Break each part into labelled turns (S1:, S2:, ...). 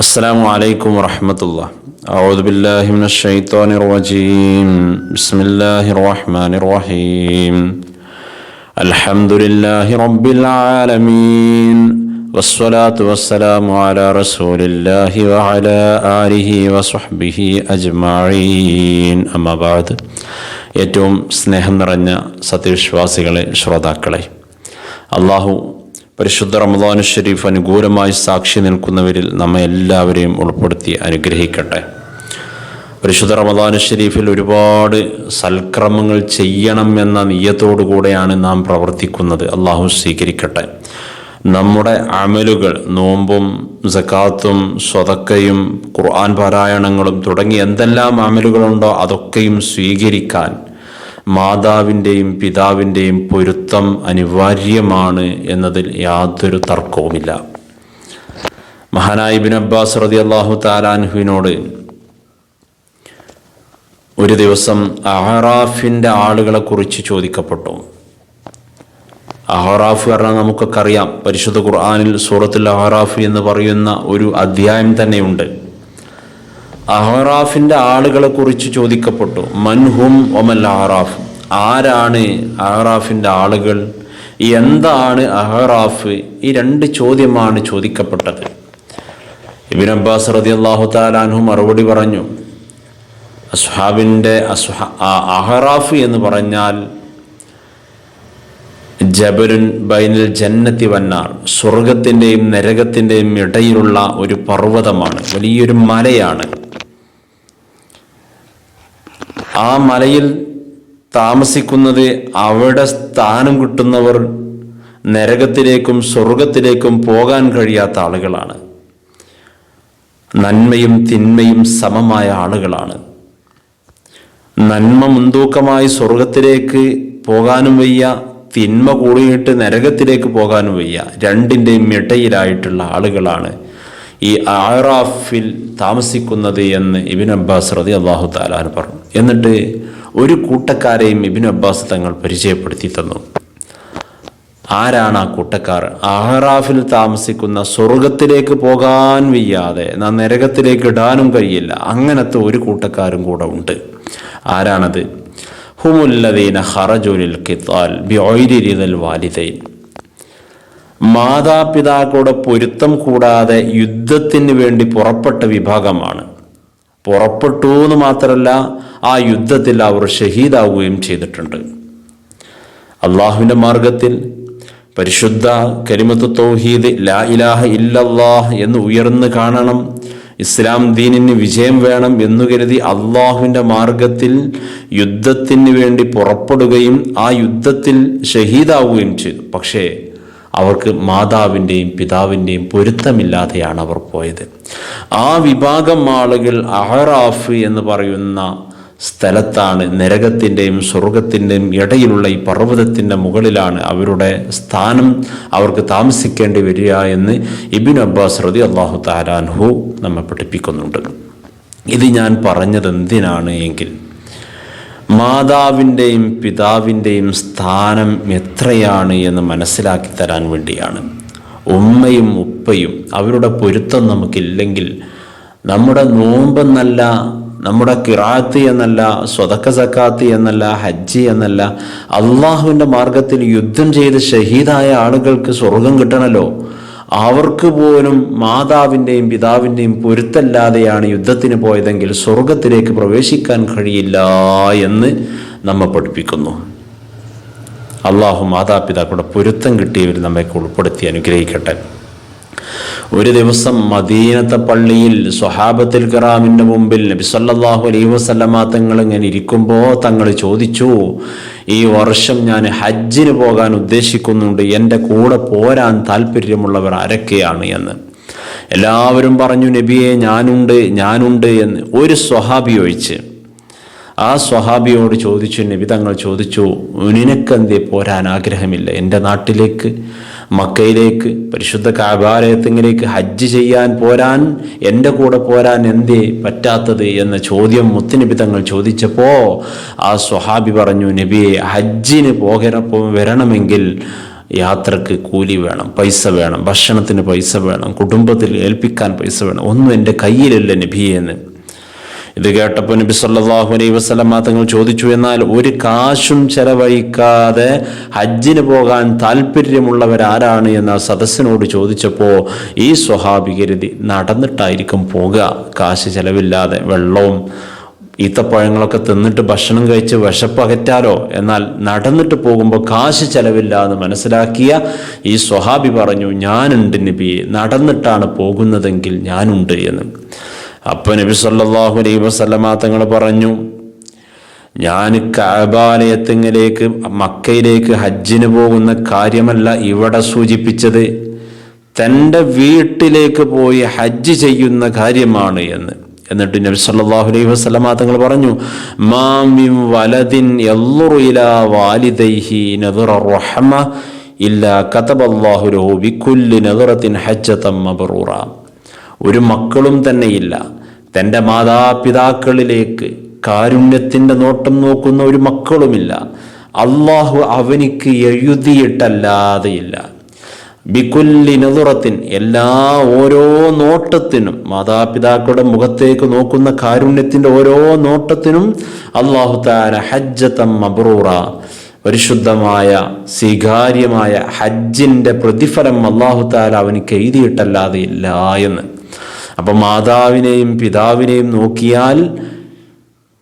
S1: السلام عليكم ورحمة الله أعوذ بالله من الشيطان الرجيم بسم الله الرحمن الرحيم الحمد لله رب العالمين والصلاة والسلام على رسول الله وعلى آله وصحبه أجمعين أما بعد ഏറ്റവും സ്നേഹം നിറഞ്ഞ സത്യവിശ്വാസികളെ ശ്രോതാക്കളെ അള്ളാഹു പരിശുദ്ധ റമദാനു ഷരീഫ് അനുകൂലമായി സാക്ഷി നിൽക്കുന്നവരിൽ നമ്മെ എല്ലാവരെയും ഉൾപ്പെടുത്തി അനുഗ്രഹിക്കട്ടെ. പരിശുദ്ധ റമദാനു ഷരീഫിൽ ഒരുപാട് സൽക്രമങ്ങൾ ചെയ്യണം എന്ന നീയത്തോടു കൂടെയാണ് നാം പ്രവർത്തിക്കുന്നത്. അള്ളാഹു സ്വീകരിക്കട്ടെ. നമ്മുടെ അമലുകൾ നോമ്പും സക്കാത്തും സ്വതക്കയും ഖുർആൻ പാരായണങ്ങളും തുടങ്ങി എന്തെല്ലാം അമലുകളുണ്ടോ അതൊക്കെയും സ്വീകരിക്കാൻ മാതാവിന്റെയും പിതാവിന്റെയും പൊരുത്തം അനിവാര്യമാണ് എന്നതിൽ യാതൊരു തർക്കവുമില്ല. മഹാനായി ബിൻ അബ്ബാസ് റതി അള്ളാഹു താലാൻഹുവിനോട് ഒരു ദിവസം അഹറാഫിന്റെ ആളുകളെ കുറിച്ച് ചോദിക്കപ്പെട്ടു. അഹറാഫ് പറഞ്ഞാൽ നമുക്കൊക്കെ അറിയാം പരിശുദ്ധ ഖുർആാനിൽ സൂറത്തുൽ അഹറാഫ് എന്ന് പറയുന്ന ഒരു അധ്യായം തന്നെയുണ്ട്. അഹറാഫിന്റെ ആളുകളെ കുറിച്ച് ചോദിക്കപ്പെട്ടു. മൻഹും ഒമൽ അഹ്റാഫ്. ആരാണ് അഹ്റാഫിന്റെ ആളുകൾ? എന്താണ് അഹ്റാഫ്? ഈ രണ്ട് ചോദ്യമാണ് ചോദിക്കപ്പെട്ടത്. ഇബിൻ അബ്ബാസ് റതി അള്ളാഹു താലാൻഹു മറുപടി പറഞ്ഞു അസ്ഹാബിന്റെ അസ്ഹ അഹറാഫ് എന്ന് പറഞ്ഞാൽ ജബരുൻ ബൈനിൽ ജന്നത്തി വന്നാർ. സ്വർഗത്തിന്റെയും നരകത്തിന്റെയും ഇടയിലുള്ള ഒരു പർവതമാണ്. വലിയൊരു മലയാണ്. ആ മലയിൽ താമസിക്കുന്നത് അവിടെ സ്ഥാനം കിട്ടുന്നവർ നരകത്തിലേക്കും സ്വർഗത്തിലേക്കും പോകാൻ കഴിയാത്ത ആളുകളാണ്. നന്മയും തിന്മയും സമമായ ആളുകളാണ്. നന്മ മുൻതൂക്കമായി സ്വർഗത്തിലേക്ക് പോകാനും വയ്യ തിന്മ കൂടിയിട്ട് നരകത്തിലേക്ക് പോകാനും വയ്യ. രണ്ടിന്റെയും ഇടയിലായിട്ടുള്ള ആളുകളാണ് ഈ ആറാഫിൽ താമസിക്കുന്നത് എന്ന് ഇബിൻ അബ്ബാസ് റതി അള്ളാഹു താലാൻ പറഞ്ഞു. എന്നിട്ട് ഒരു കൂട്ടക്കാരെയും ഇബിൻ അബ്ബാസ് തങ്ങൾ പരിചയപ്പെടുത്തി തന്നു. ആരാണ് ആ കൂട്ടക്കാർ? ആഹ്റാഫിൽ താമസിക്കുന്ന സ്വർഗത്തിലേക്ക് പോകാൻ വയ്യാതെ നാം നരകത്തിലേക്ക് ഇടാനും കഴിയില്ല. അങ്ങനത്തെ ഒരു കൂട്ടക്കാരും കൂടെ ഉണ്ട്. ആരാണത്? ഹുമുല്ലദീന ഹറജുലിൽ കിത്താൽ ബിഒയ്രിരിതൽ വാലിദൈൻ. മാതാപിതാക്കളുടെ പൊരുത്തം കൂടാതെ യുദ്ധത്തിന് വേണ്ടി പുറപ്പെട്ട വിഭാഗമാണ്. പുറപ്പെട്ടു എന്ന് മാത്രമല്ല ആ യുദ്ധത്തിൽ അവർ ഷഹീദാവുകയും ചെയ്തിട്ടുണ്ട്. അള്ളാഹുവിന്റെ മാർഗത്തിൽ പരിശുദ്ധ കരിമത്ത് തൗഹീദ് ലാ ഇലാഹ ഇല്ലല്ലാഹ് എന്ന് ഉയർന്നു കാണണം. ഇസ്ലാം ദീനിന് വിജയം വേണം എന്നു കരുതി അള്ളാഹുവിന്റെ മാർഗത്തിൽ യുദ്ധത്തിന് വേണ്ടി പുറപ്പെടുകയും ആ യുദ്ധത്തിൽ ഷഹീദാവുകയും ചെയ്തു. പക്ഷേ അവർക്ക് മാതാവിന്റെയും പിതാവിന്റെയും പൊരുത്തമില്ലാതെയാണ് അവർ പോയത്. ആ വിഭാഗം ആളുകൾ അഹറാഫ് എന്ന് പറയുന്ന സ്ഥലത്താണ് നരകത്തിന്റെയും സ്വർഗത്തിന്റെയും ഇടയിലുള്ള ഈ പർവതത്തിന്റെ മുകളിലാണ് അവരുടെ സ്ഥാനം അവർക്ക് താമസിക്കേണ്ടി വരിക എന്ന് ഇബിൻ അബ്ബാസ് റതി അള്ളാഹു താലാൻഹു നമ്മെ പഠിപ്പിക്കുന്നുണ്ട്. ഇത് ഞാൻ പറഞ്ഞത് എന്തിനാണ് എങ്കിൽ മാതാവിന്റെയും പിതാവിന്റെയും സ്ഥാനം എത്രയാണ് എന്ന് മനസ്സിലാക്കി തരാൻ വേണ്ടിയാണ്. ഉമ്മയും ഉപ്പയും അവരുടെ പൊരുത്തം നമുക്കില്ലെങ്കിൽ നമ്മുടെ നോമ്പെന്നല്ല നമ്മുടെ കിറാത്ത് എന്നല്ല സ്വതക്ക സക്കാത്ത് എന്നല്ല ഹജ്ജി എന്നല്ല അള്ളാഹുവിന്റെ മാർഗത്തിൽ യുദ്ധം ചെയ്ത് ഷഹീദായ ആളുകൾക്ക് സ്വർഗം കിട്ടണമല്ലോ അവർക്ക് പോലും മാതാവിന്റെയും പിതാവിന്റെയും പൊരുത്തല്ലാതെയാണ് യുദ്ധത്തിന് പോയതെങ്കിൽ സ്വർഗത്തിലേക്ക് പ്രവേശിക്കാൻ കഴിയില്ല എന്ന് നമ്മെ പഠിപ്പിക്കുന്നു. അള്ളാഹു മാതാപിതാക്കളുടെ പൊരുത്തം കിട്ടിയവർ നമ്മെ ഉൾപ്പെടുത്തി അനുഗ്രഹിക്കട്ടെ. ഒരു ദിവസം മദീനത്തെ പള്ളിയിൽ സ്വഹാബത്തിൽ കറാമിന്റെ മുമ്പിൽ നബി സല്ലല്ലാഹു അലൈഹി വസല്ലമ തങ്ങൾ ഇങ്ങനെ ഇരിക്കുമ്പോൾ തങ്ങൾ ചോദിച്ചു ഈ വർഷം ഞാൻ ഹജ്ജിന് പോകാൻ ഉദ്ദേശിക്കുന്നുണ്ട്. എന്റെ കൂടെ പോരാൻ താല്പര്യമുള്ളവർ ആരൊക്കെയാണ്? എന്ന്. എല്ലാവരും പറഞ്ഞു നബിയെ ഞാനുണ്ട് ഞാനുണ്ട് എന്ന്. ഒരു സ്വഹാബി ഒഴിച്ച് ആ സ്വഹാബിയോട് ചോദിച്ചു നബി തങ്ങൾ ചോദിച്ചു നിനക്കെന്തേ പോരാൻ ആഗ്രഹമില്ല? എന്റെ നാട്ടിലേക്ക് മക്കയിലേക്ക് പരിശുദ്ധ കാബാലയത്തിങ്ങിലേക്ക് ഹജ്ജ് ചെയ്യാൻ പോരാൻ എന്റെ കൂടെ പോരാൻ എന്തേ പറ്റാത്തത് എന്ന ചോദ്യം മുത്തുനബി തങ്ങൾ ചോദിച്ചപ്പോൾ ആ സ്വഹാബി പറഞ്ഞു നബിയെ ഹജ്ജിന് പോകരപ്പോൾ വരണമെങ്കിൽ യാത്രയ്ക്ക് കൂലി വേണം പൈസ വേണം ഭക്ഷണത്തിന് പൈസ വേണം കുടുംബത്തിൽ ഏൽപ്പിക്കാൻ പൈസ വേണം. ഒന്നും എന്റെ കയ്യിലല്ല നബിയെന്ന് ഇത് കേട്ടപ്പോൾ നബി സല്ലല്ലാഹു അലൈഹി വസല്ലമ തങ്ങൾ ചോദിച്ചു എന്നാൽ ഒരു കാശും ചെലവഴിക്കാതെ ഹജ്ജിന് പോകാൻ താല്പര്യമുള്ളവരാരാണ്? എന്ന് ആ സദസ്സിനോട് ചോദിച്ചപ്പോൾ ഈ സ്വഹാബി കരുതി നടന്നിട്ടായിരിക്കും പോകുക കാശ് ചെലവില്ലാതെ വെള്ളവും ഈത്തപ്പഴങ്ങളൊക്കെ തിന്നിട്ട് ഭക്ഷണം കഴിച്ച് വിശപ്പകറ്റാലോ എന്നാൽ നടന്നിട്ട് പോകുമ്പോൾ കാശ് ചെലവില്ല എന്ന് മനസ്സിലാക്കിയ ഈ സ്വഹാബി പറഞ്ഞു ഞാനുണ്ട് നബി നടന്നിട്ടാണ് പോകുന്നതെങ്കിൽ ഞാനുണ്ട് എന്ന്. അപ്പോൾ നബി സല്ലാഹു അലൈ വസല്ലമ തങ്ങൾ പറഞ്ഞു ഞാൻ കാബാലയത്തിങ്ങിലേക്ക് മക്കയിലേക്ക് ഹജ്ജിന് പോകുന്ന കാര്യമല്ല ഇവിടെ സൂചിപ്പിച്ചത്. തന്റെ വീട്ടിലേക്ക് പോയി ഹജ്ജ് ചെയ്യുന്ന കാര്യമാണ് എന്ന്. എന്നിട്ട് നബി സല്ലല്ലാഹു അലൈഹി വസല്ലമ തങ്ങൾ പറഞ്ഞു മാമിം വലദിൻ യൽറു ഇലാ വാലിദൈഹി നദറ ഇല്ലാ ലഹു ഹജ്ജതൻ മബ്റൂറ. ഒരു മക്കളും തന്നെയില്ല. തന്റെ മാതാപിതാക്കളിലേക്ക് കാരുണ്യത്തിന്റെ നോട്ടം നോക്കുന്ന ഒരു മക്കളുമില്ല. അള്ളാഹു അവനിക്ക് എഴുതിയിട്ടല്ലാതെയില്ല. ബിക്കുല്ലി നതുറത്തിൻ എല്ലാ ഓരോ നോട്ടത്തിനും മാതാപിതാക്കളുടെ മുഖത്തേക്ക് നോക്കുന്ന കാരുണ്യത്തിന്റെ ഓരോ നോട്ടത്തിനും അള്ളാഹു താര ഹജ്ജത്തം മബ്രൂറ പരിശുദ്ധമായ സ്വീകാര്യമായ ഹജ്ജിന്റെ പ്രതിഫലം അള്ളാഹു താല അവനിക്ക് എഴുതിയിട്ടല്ലാതെ ഇല്ല എന്ന്. അപ്പം മാതാവിനെയും പിതാവിനെയും നോക്കിയാൽ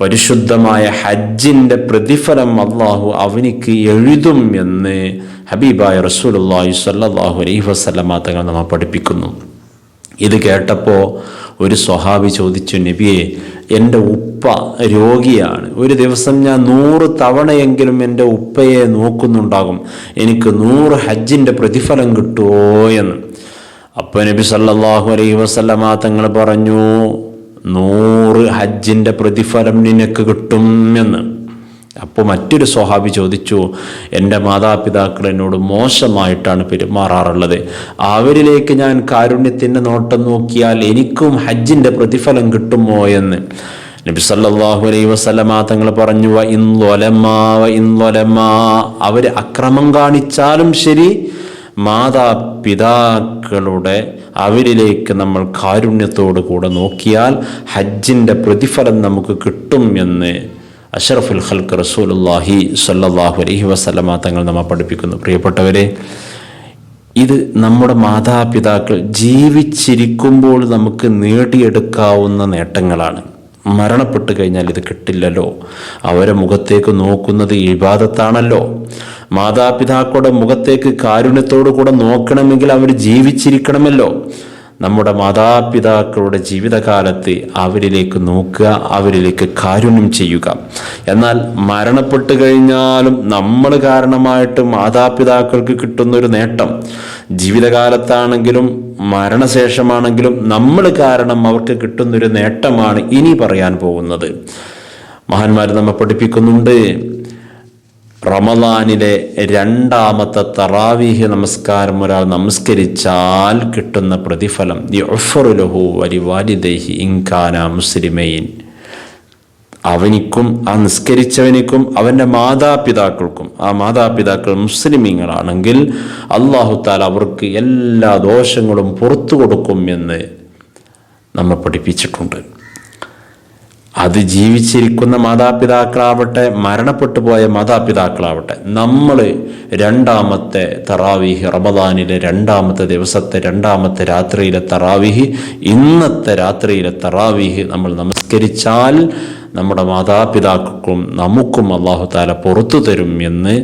S1: പരിശുദ്ധമായ ഹജ്ജിന്റെ പ്രതിഫലം അള്ളാഹു അവനിക്ക് എഴുതും എന്ന് ഹബീബായ റസൂലുള്ളാഹി സല്ലാഹു അലൈഹി വസല്ലമ തങ്ങൾ നമ്മൾ പഠിപ്പിക്കുന്നു. ഇത് കേട്ടപ്പോൾ ഒരു സ്വഹാബി ചോദിച്ചു നബിയെ എന്റെ ഉപ്പ രോഗിയാണ്. ഒരു ദിവസം ഞാൻ നൂറ് തവണയെങ്കിലും എന്റെ ഉപ്പയെ നോക്കുന്നുണ്ടാകും. എനിക്ക് നൂറ് ഹജ്ജിന്റെ പ്രതിഫലം കിട്ടുമോ എന്ന്. അപ്പോൾ നബി സല്ലാഹു അലൈഹി വസല്ലമ തങ്ങൾ പറഞ്ഞു നൂറ് ഹജ്ജിന്റെ പ്രതിഫലം നിനക്ക് കിട്ടും എന്ന്. അപ്പോൾ മറ്റൊരു സ്വഹാബി ചോദിച്ചു എന്റെ മാതാപിതാക്കൾ എന്നോട് മോശമായിട്ടാണ് പെരുമാറാറുള്ളത്. അവരിലേക്ക് ഞാൻ കാരുണ്യത്തിന്റെ നോട്ടം നോക്കിയാൽ എനിക്കും ഹജ്ജിന്റെ പ്രതിഫലം കിട്ടുമോ എന്ന്? നബി സല്ലാഹു അലൈഹി വസല്ലമ തങ്ങൾ പറഞ്ഞു വ ഇൻലൊലമാ വ ഇൻലൊലമാ അവർ അക്രമം കാണിച്ചാലും ശരി മാതാപിതാക്കളുടെ അവരിലേക്ക് നമ്മൾ കാരുണ്യത്തോടു കൂടെ നോക്കിയാൽ ഹജ്ജിന്റെ പ്രതിഫലം നമുക്ക് കിട്ടും എന്ന് അഷറഫുൽ ഖൽക്ക് റസൂലുല്ലാഹി സല്ലാഹു അലഹി വസല്ലമ തങ്ങൾ നമ്മെ പഠിപ്പിക്കുന്നു. പ്രിയപ്പെട്ടവരെ ഇത് നമ്മുടെ മാതാപിതാക്കൾ ജീവിച്ചിരിക്കുമ്പോൾ നമുക്ക് നേടിയെടുക്കാവുന്ന നേട്ടങ്ങളാണ്. മരണപ്പെട്ട് കഴിഞ്ഞാൽ ഇത് കിട്ടില്ലല്ലോ. അവരെ മുഖത്തേക്ക് നോക്കുന്നത് ഇബാദത്താണല്ലോ. മാതാപിതാക്കളുടെ മുഖത്തേക്ക് കാരുണ്യത്തോടു കൂടെ നോക്കണമെങ്കിൽ അവർ ജീവിച്ചിരിക്കണമല്ലോ. നമ്മുടെ മാതാപിതാക്കളുടെ ജീവിതകാലത്ത് അവരിലേക്ക് നോക്കുക അവരിലേക്ക് കാരുണ്യം ചെയ്യുക. എന്നാൽ മരണപ്പെട്ട് കഴിഞ്ഞാലും നമ്മൾ കാരണമായിട്ട് മാതാപിതാക്കൾക്ക് കിട്ടുന്ന ഒരു നേട്ടം. ജീവിതകാലത്താണെങ്കിലും മരണശേഷമാണെങ്കിലും നമ്മൾ കാരണം അവർക്ക് കിട്ടുന്നൊരു നേട്ടമാണ് ഇനി പറയാൻ പോകുന്നത്. മഹാന്മാർ നമ്മെ പഠിപ്പിക്കുന്നുണ്ട് റമദാനിലെ രണ്ടാമത്തെ തറാവീഹ് നമസ്കാരം ഒരാൾ നമസ്കരിച്ചാൽ കിട്ടുന്ന പ്രതിഫലം ലഹു വലി വാലിദേഹി ഇൻകാന മുസ്ലിമയിൻ അവനിക്കും ആ നിസ്കരിച്ചവനിക്കും അവന്റെ മാതാപിതാക്കൾക്കും ആ മാതാപിതാക്കൾ മുസ്ലിമീങ്ങളാണെങ്കിൽ അള്ളാഹു താല അവർക്ക് എല്ലാ ദോഷങ്ങളും പുറത്തു കൊടുക്കും എന്ന് നമ്മൾ പഠിപ്പിച്ചിട്ടുണ്ട്. അത് ജീവിച്ചിരിക്കുന്ന മാതാപിതാക്കളാവട്ടെ മരണപ്പെട്ടു പോയ മാതാപിതാക്കളാവട്ടെ നമ്മൾ രണ്ടാമത്തെ തറാവിഹി റമദാനിലെ രണ്ടാമത്തെ ദിവസത്തെ രണ്ടാമത്തെ രാത്രിയിലെ തറാവിഹി ഇന്നത്തെ രാത്രിയിലെ തറാവിഹി നമ്മൾ നമസ്കരിച്ചാൽ നമ്മുടെ മാതാപിതാക്കൾക്കും നമുക്കും അള്ളാഹു താല പുറത്തു തരും എന്ന്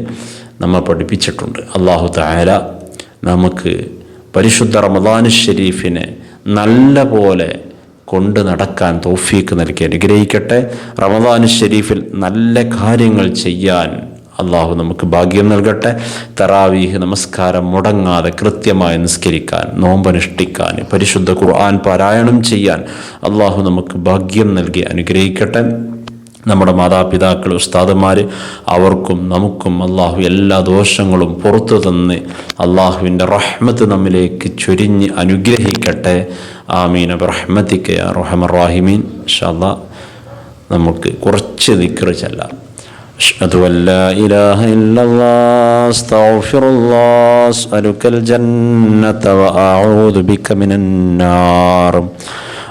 S1: നമ്മൾ പഠിപ്പിച്ചിട്ടുണ്ട്. അള്ളാഹു താല നമുക്ക് പരിശുദ്ധ റമദാൻ ഷെരീഫിനെ നല്ല പോലെ കൊണ്ട് നടക്കാൻ തോഫീക്ക് നൽകി അനുഗ്രഹിക്കട്ടെ. റമദാൻ ഷെരീഫിൽ നല്ല കാര്യങ്ങൾ ചെയ്യാൻ അള്ളാഹു നമുക്ക് ഭാഗ്യം നൽകട്ടെ. തറാവീഹ് നമസ്കാരം മുടങ്ങാതെ കൃത്യമായി നിസ്കരിക്കാൻ നോമ്പനുഷ്ഠിക്കാൻ പരിശുദ്ധ ഖുർആൻ പാരായണം ചെയ്യാൻ അള്ളാഹു നമുക്ക് ഭാഗ്യം നൽകി അനുഗ്രഹിക്കട്ടെ. നമ്മുടെ മാതാപിതാക്കൾ ഉസ്താദന്മാർ അവർക്കും നമുക്കും അള്ളാഹു എല്ലാ ദോഷങ്ങളും പുറത്തു തന്ന് അള്ളാഹുവിൻ്റെ റഹ്മത്ത് നമ്മിലേക്ക് ചൊരിഞ്ഞ് അനുഗ്രഹിക്കട്ടെ ആമീൻ റഹ്മത്തിക്ക് റഹമറാഹിമീൻ ഷാ നമുക്ക് കുറച്ച് ദിക്റ് ചെല്ലാം أشهد أن لا إله إلا الله أستغفر الله أسألك الجنة وأعوذ بك من النار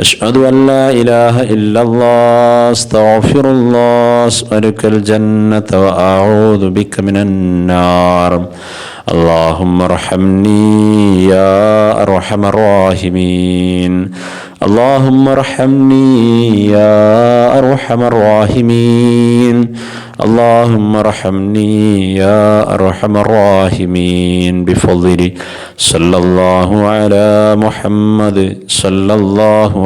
S1: أشهد أن لا إله إلا الله أستغفر الله أسألك الجنة وأعوذ بك من النار. اللهم ارحمني يا أرحم الراحمين. اللهم ارحمني يا أرحم الراحمين. اللهم ارحمني يا أرحم الراحمين. بفضل صلى الله على محمد صلى الله